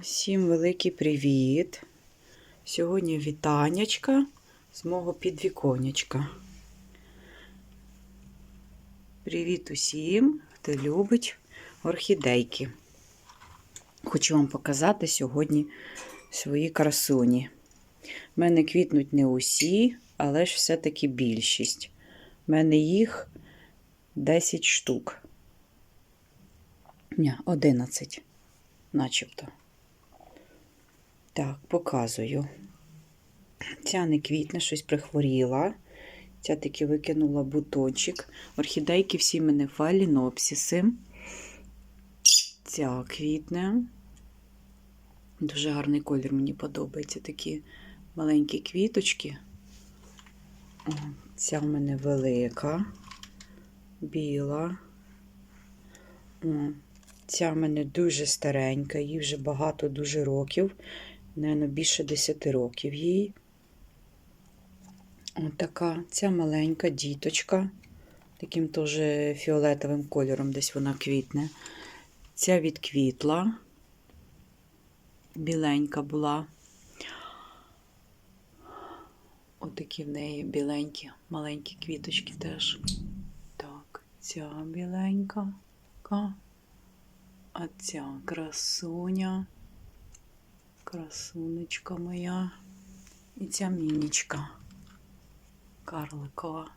Усім великий привіт! Сьогодні вітаннячка з мого підвіконечка. Привіт усім, хто любить орхідейки. Хочу вам показати сьогодні свої красуні. У мене квітнуть не усі, але ж все-таки більшість. У мене їх 10 штук. Ні, 11, начебто. Так, показую. Ця не квітне, щось прихворіла. Ця таки викинула бутончик. Орхідейки всі мене фалінопсіси. Ця квітне. Дуже гарний колір мені подобається. Такі маленькі квіточки. Ця в мене велика, біла. Ця в мене дуже старенька, їй вже багато дуже років. Наверно, більше 10 років їй. Ось така. Ця маленька діточка. Таким теж фіолетовим кольором десь вона квітне. Ця відквітла. Біленька була. Отакі в неї біленькі, маленькі квіточки теж. Так, ця біленька. А ця красуня, красунечка моя. І ця мінічка карликова.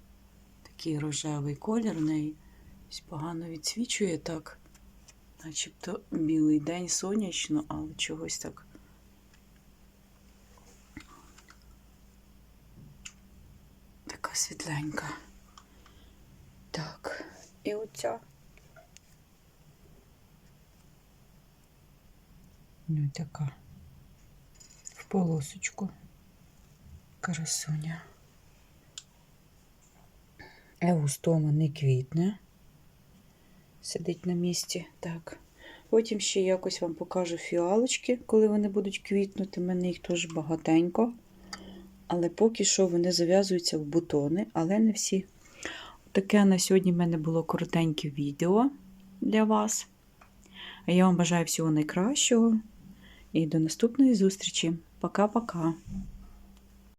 Такий рожевий колір в неї. Погано відсвічує так, начебто білий день сонячно, але чогось так. Така світленька. Так, і оця. Ну, така полосочку красуня. Евустома не квітне, сидить на місці. Так. Потім ще якось вам покажу фіалочки, коли вони будуть квітнути. У мене їх теж багатенько. Але поки що вони зав'язуються в бутони, але не всі. Таке на сьогодні в мене було коротеньке відео для вас. А я вам бажаю всього найкращого. І до наступної зустрічі. Пока-пока.